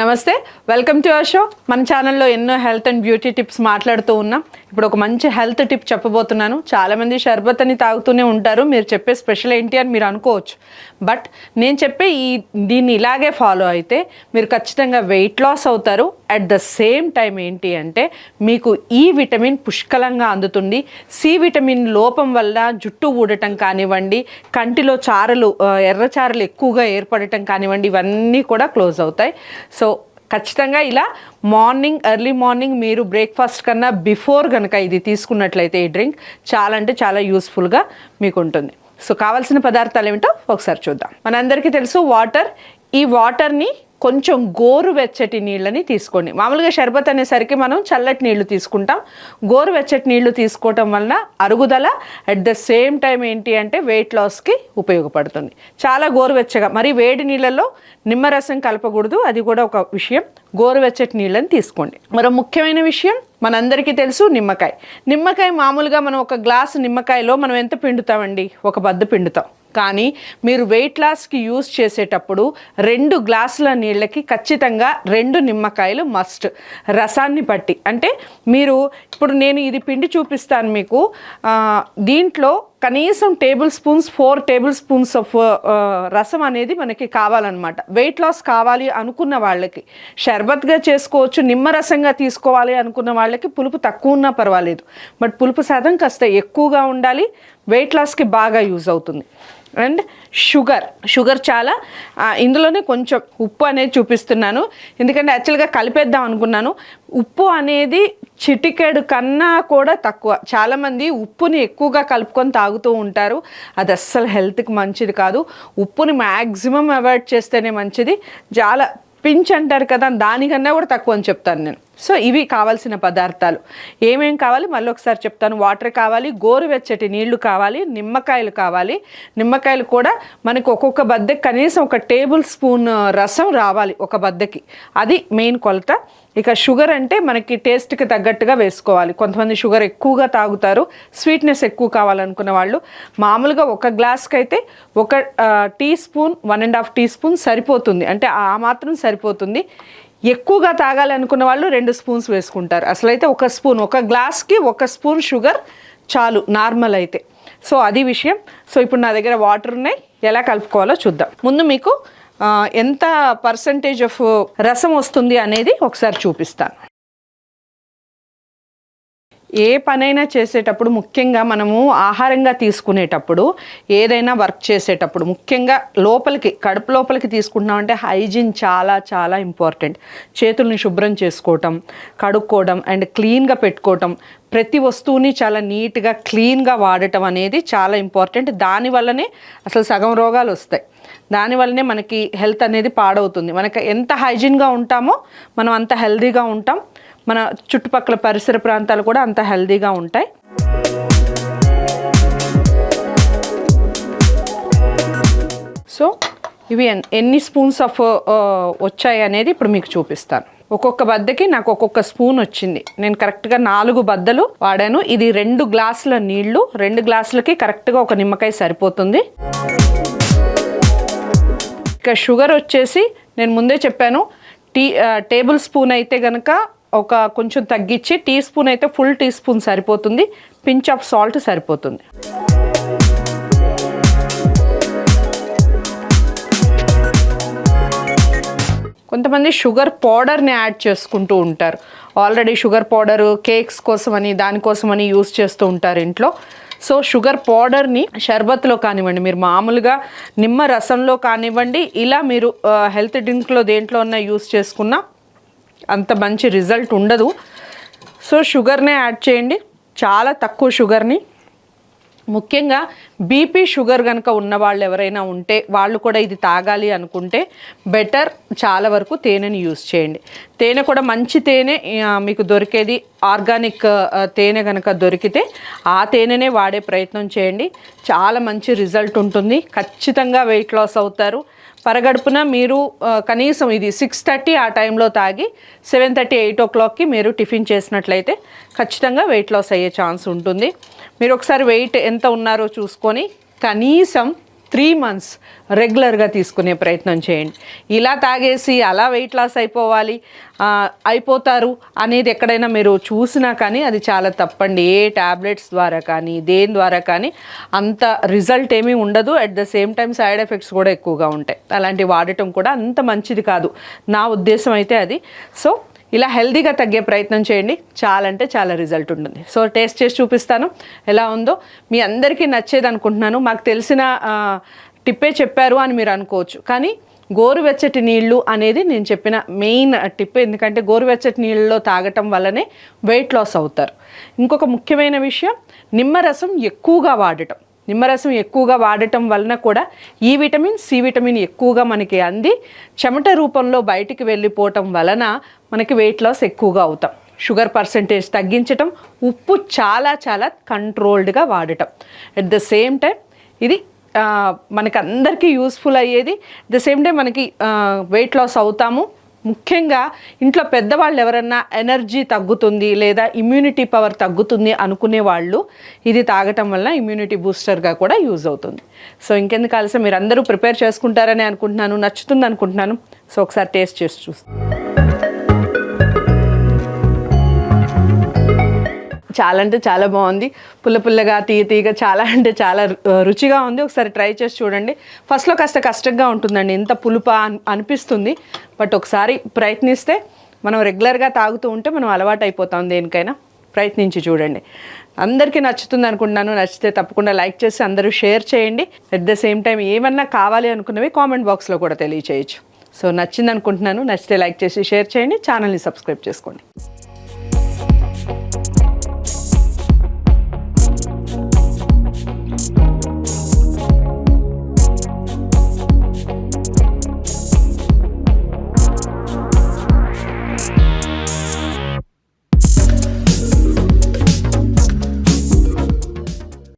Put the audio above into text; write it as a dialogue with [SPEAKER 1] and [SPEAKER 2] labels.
[SPEAKER 1] నమస్తే welcome to our show మన ఛానల్లో ఎన్నో హెల్త్ అండ్ బ్యూటీ టిప్స్ మాట్లాడుతూ ఉన్నాం. ఇప్పుడు ఒక మంచి హెల్త్ టిప్ చెప్పబోతున్నాను. చాలామంది షర్బత్ అని తాగుతూనే ఉంటారు. మీరు చెప్పే స్పెషల్ ఏంటి అని మీరు అనుకోవచ్చు. బట్ నేను చెప్పే ఈ దీన్ని ఇలాగే ఫాలో అయితే మీరు ఖచ్చితంగా వెయిట్ లాస్ అవుతారు. అట్ ద సేమ్ టైం ఏంటి అంటే మీకు ఈ విటమిన్ పుష్కలంగా అందుతుంది. సి విటమిన్ లోపం వల్ల జుట్టు ఊడటం కానివ్వండి కంటిలో చారలు ఎర్రచారలు ఎర్ర చారలు ఎక్కువగా ఏర్పడటం కానివ్వండి ఇవన్నీ కూడా క్లోజ్ అవుతాయి. సో ఖచ్చితంగా ఇలా మార్నింగ్ ఎర్లీ మార్నింగ్ మీరు బ్రేక్ఫాస్ట్ కన్నా బిఫోర్ కనుక ఇది తీసుకున్నట్లయితే ఈ డ్రింక్ చాలా అంటే చాలా యూస్ఫుల్గా మీకు ఉంటుంది. సో కావాల్సిన పదార్థాలు ఏమిటో ఒకసారి చూద్దాం. మనందరికీ తెలుసు వాటర్ ఈ వాటర్ని కొంచెం గోరువెచ్చటి నీళ్ళని తీసుకోండి. మామూలుగా షర్బత్ అనేసరికి మనం చల్లటి నీళ్ళు తీసుకుంటాం. గోరువెచ్చటి నీళ్ళు తీసుకోవటం వలన అరుగుదల అట్ ద సేమ్ టైం ఏంటి అంటే వెయిట్ లాస్కి ఉపయోగపడుతుంది. చాలా గోరువెచ్చగా మరి వేడి నీళ్ళల్లో నిమ్మరసం కలపకూడదు. అది కూడా ఒక విషయం. గోరువెచ్చటి నీళ్ళని తీసుకోండి. మరో ముఖ్యమైన విషయం మనందరికీ తెలుసు నిమ్మకాయ. నిమ్మకాయ మామూలుగా మనం ఒక గ్లాసు నిమ్మకాయలో మనం ఎంత పిండుతామండి? ఒక బద్ద పిండుతాం. కానీ మీరు వెయిట్ లాస్కి యూస్ చేసేటప్పుడు రెండు గ్లాసుల నీళ్ళకి ఖచ్చితంగా రెండు నిమ్మకాయలు మస్ట్ రసాన్ని బట్టి. అంటే మీరు ఇప్పుడు నేను ఇది పిండి చూపిస్తాను మీకు. దీంట్లో కనీసం tablespoons four tablespoons of రసం అనేది మనకి కావాలన్నమాట. వెయిట్ లాస్ కావాలి అనుకున్న వాళ్ళకి. షర్బత్గా చేసుకోవచ్చు నిమ్మరసంగా తీసుకోవాలి అనుకున్న వాళ్ళకి పులుపు తక్కువ ఉన్నా పర్వాలేదు. బట్ పులుపు శాతం కాస్త ఎక్కువగా ఉండాలి. వెయిట్ లాస్కి బాగా యూజ్ అవుతుంది. And sugar. షుగర్ చాలా. ఇందులోనే కొంచెం ఉప్పు అనేది చూపిస్తున్నాను. ఎందుకంటే యాక్చువల్గా కలిపేద్దాం అనుకున్నాను. ఉప్పు అనేది చిటికెడు కన్నా కూడా తక్కువ. చాలామంది ఉప్పుని ఎక్కువగా కలుపుకొని తాగుతూ ఉంటారు. అది అస్సలు హెల్త్కి మంచిది కాదు. ఉప్పుని మ్యాక్సిమం అవాయిడ్ చేస్తేనే మంచిది. చాలా పించ్ అంటారు కదా దానికన్నా కూడా తక్కువ అని చెప్తాను నేను. సో ఇవి కావాల్సిన పదార్థాలు. ఏమేం కావాలి? మళ్ళీ ఒకసారి చెప్తాను. వాటర్ కావాలి గోరువెచ్చటి నీళ్ళు కావాలి నిమ్మకాయలు కావాలి. నిమ్మకాయలు కూడా మనకు ఒక్కొక్క బద్దెకి కనీసం ఒక టేబుల్ స్పూన్ రసం రావాలి ఒక బద్దకి. అది మెయిన్ కొలత. ఇక షుగర్ అంటే మనకి టేస్ట్కి తగ్గట్టుగా వేసుకోవాలి. కొంతమంది షుగర్ ఎక్కువగా తాగుతారు స్వీట్నెస్ ఎక్కువ కావాలనుకున్న వాళ్ళు. మామూలుగా ఒక గ్లాస్కి అయితే ఒక teaspoon one and half teaspoon సరిపోతుంది. అంటే ఆ మాత్రం సరిపోతుంది. ఎక్కువగా తాగాలనుకున్న వాళ్ళు రెండు స్పూన్స్ వేసుకుంటారు. అసలైతే ఒక స్పూన్ ఒక గ్లాస్కి ఒక స్పూన్ షుగర్ చాలు నార్మల్ అయితే. సో అది విషయం. సో ఇప్పుడు నా దగ్గర వాటర్ ఉన్నాయి. ఎలా కలుపుకోవాలో చూద్దాం. ముందు మీకు ఎంత పర్సంటేజ్ ఆఫ్ రసం వస్తుంది అనేది ఒకసారి చూపిస్తాను. ఏ పనైనా చేసేటప్పుడు ముఖ్యంగా మనము ఆహారంగా తీసుకునేటప్పుడు ఏదైనా వర్క్ చేసేటప్పుడు ముఖ్యంగా లోపలికి కడుపు లోపలికి తీసుకుంటున్నామంటే హైజీన్ చాలా చాలా ఇంపార్టెంట్. చేతుల్ని శుభ్రం చేసుకోవటం కడుక్కోవడం అండ్ క్లీన్గా పెట్టుకోవటం ప్రతి వస్తువుని చాలా నీట్గా క్లీన్గా వాడటం అనేది చాలా ఇంపార్టెంట్. దానివల్లనే అసలు సగం రోగాలు వస్తాయి. దానివల్లనే మనకి హెల్త్ అనేది పాడవుతుంది. మనకి ఎంత హైజీన్గా ఉంటామో మనం అంత హెల్దీగా ఉంటాం. మన చుట్టుపక్కల పరిసర ప్రాంతాలు కూడా అంత హెల్దీగా ఉంటాయి. సో ఇవి ఎన్- ఎన్ని స్పూన్స్ ఆఫ్ వచ్చాయి అనేది ఇప్పుడు మీకు చూపిస్తాను. ఒక్కొక్క బద్దకి నాకు ఒక్కొక్క స్పూన్ వచ్చింది. నేను కరెక్ట్గా నాలుగు బద్దలు వాడాను. ఇది రెండు గ్లాసుల నీళ్ళు రెండు గ్లాసులకి కరెక్ట్గా ఒక నిమ్మకాయ సరిపోతుంది. ఇక షుగర్ వచ్చేసి నేను ముందే చెప్పాను టీ టేబుల్ స్పూన్ అయితే కనుక ఒక కొంచెం తగ్గించి టీ స్పూన్ అయితే ఫుల్ టీ స్పూన్ సరిపోతుంది. పించ్ ఆఫ్ సాల్ట్ సరిపోతుంది. కొంతమంది షుగర్ పౌడర్ని యాడ్ చేసుకుంటూ ఉంటారు. ఆల్రెడీ షుగర్ పౌడరు కేక్స్ కోసమని దానికోసమని యూస్ చేస్తూ ఉంటారు ఇంట్లో. సో షుగర్ పౌడర్ని షర్బత్లో కానివ్వండి మీరు మామూలుగా నిమ్మ రసంలో కానివ్వండి ఇలా మీరు హెల్త్ డ్రింక్లో దేంట్లో ఉన్న యూస్ చేసుకున్నా అంత మంచి రిజల్ట్ ఉండదు. సో షుగర్నే యాడ్ చేయండి. చాలా తక్కువ షుగర్ని. ముఖ్యంగా బీపీ షుగర్ కనుక ఉన్న వాళ్ళు ఎవరైనా ఉంటే వాళ్ళు కూడా ఇది తాగాలి అనుకుంటే బెటర్ చాలా వరకు తేనెని యూస్ చేయండి. తేనె కూడా మంచి తేనె మీకు దొరికేది ఆర్గానిక్ తేనె కనుక దొరికితే ఆ తేనెనే వాడే ప్రయత్నం చేయండి. చాలా మంచి రిజల్ట్ ఉంటుంది. ఖచ్చితంగా వెయిట్ లాస్ అవుతారు. పరగడుపున మీరు కనీసం ఇది సిక్స్ థర్టీ ఆ టైంలో తాగి సెవెన్ థర్టీ ఎయిట్ ఓ క్లాక్కి మీరు టిఫిన్ చేసినట్లయితే ఖచ్చితంగా వెయిట్ లాస్ అయ్యే ఛాన్స్ ఉంటుంది. మీరు ఒకసారి వెయిట్ ఎంత ఉన్నారో చూసుకొని కనీసం త్రీ మంత్స్ రెగ్యులర్గా తీసుకునే ప్రయత్నం చేయండి. ఇలా తాగేసి అలా వెయిట్ లాస్ అయిపోవాలి అయిపోతారు అనేది ఎక్కడైనా మీరు చూసినా కానీ అది చాలా తప్పండి. ఏ ట్యాబ్లెట్స్ ద్వారా కానీ దేని ద్వారా కానీ అంత రిజల్ట్ ఏమీ ఉండదు. At the same time side effects కూడా ఎక్కువగా ఉంటాయి. అలాంటివి వాడటం కూడా అంత మంచిది కాదు. నా ఉద్దేశం అయితే అది. సో ఇలా హెల్తీగా తగ్గే ప్రయత్నం చేయండి. చాలా అంటే చాలా రిజల్ట్ ఉంటుంది. సో టేస్ట్ చేసి చూపిస్తాను. ఎలా ఉందో మీ అందరికీ నచ్చేది అనుకుంటున్నాను. మాకు తెలిసిన టిప్పే చెప్పారు అని మీరు అనుకోవచ్చు. కానీ గోరువెచ్చటి నీళ్ళు అనేది నేను చెప్పిన మెయిన్ టిప్. ఎందుకంటే గోరువెచ్చటి నీళ్ళలో తాగటం వల్లనే వెయిట్ లాస్ అవుతారు. ఇంకొక ముఖ్యమైన విషయం నిమ్మరసం ఎక్కువగా వాడటం. నిమ్మరసం ఎక్కువగా వాడటం వలన కూడా ఈ విటమిన్ సి విటమిన్ ఎక్కువగా మనకి అంది. చెమట రూపంలో బయటికి వెళ్ళిపోవటం వలన మనకి వెయిట్ లాస్ ఎక్కువగా అవుతాం. షుగర్ పర్సంటేజ్ తగ్గించటం ఉప్పు చాలా చాలా కంట్రోల్డ్గా వాడటం. అట్ ద సేమ్ టైం ఇది మనకందరికీ మనకి యూస్ఫుల్ అయ్యేది. ద సేమ్ టైం మనకి వెయిట్ లాస్ అవుతాము. ముఖ్యంగా ఇంట్లో పెద్దవాళ్ళు ఎవరన్నా ఎనర్జీ తగ్గుతుంది లేదా ఇమ్యూనిటీ పవర్ తగ్గుతుంది అనుకునే వాళ్ళు ఇది తాగటం వల్ల ఇమ్యూనిటీ బూస్టర్గా కూడా యూజ్ అవుతుంది. సో ఇంకెందుకు ఆలస్యం? మీరు అందరూ ప్రిపేర్ చేసుకుంటారని అనుకుంటున్నాను నచ్చుతుంది అనుకుంటున్నాను. సో ఒకసారి టేస్ట్ చేసి చూస్తాను చాలా అంటే చాలా బాగుంది. పుల్ల పుల్లగా తీయ తీయగా చాలా అంటే చాలా రు- రుచిగా ఉంది. ఒకసారి ట్రై చేసి చూడండి. ఫస్ట్లో కాస్త కష్టంగా ఉంటుందండి. ఇంత పులుప అనిపిస్తుంది. బట్ ఒకసారి ప్రయత్నిస్తే మనం రెగ్యులర్గా తాగుతూ ఉంటే మనం అలవాటు అయిపోతాం దేనికైనా. ప్రయత్నించి చూడండి. అందరికీ నచ్చుతుంది అనుకుంటున్నాను. నచ్చితే తప్పకుండా లైక్ చేసి అందరూ షేర్ చేయండి. అట్ ద సేమ్ టైం ఏమన్నా కావాలి అనుకున్నవి కామెంట్ బాక్స్లో కూడా తెలియచేయచ్చు. సో నచ్చింది అనుకుంటున్నాను నచ్చితే లైక్ చేసి షేర్ చేయండి. ఛానల్ని సబ్స్క్రైబ్ చేసుకోండి.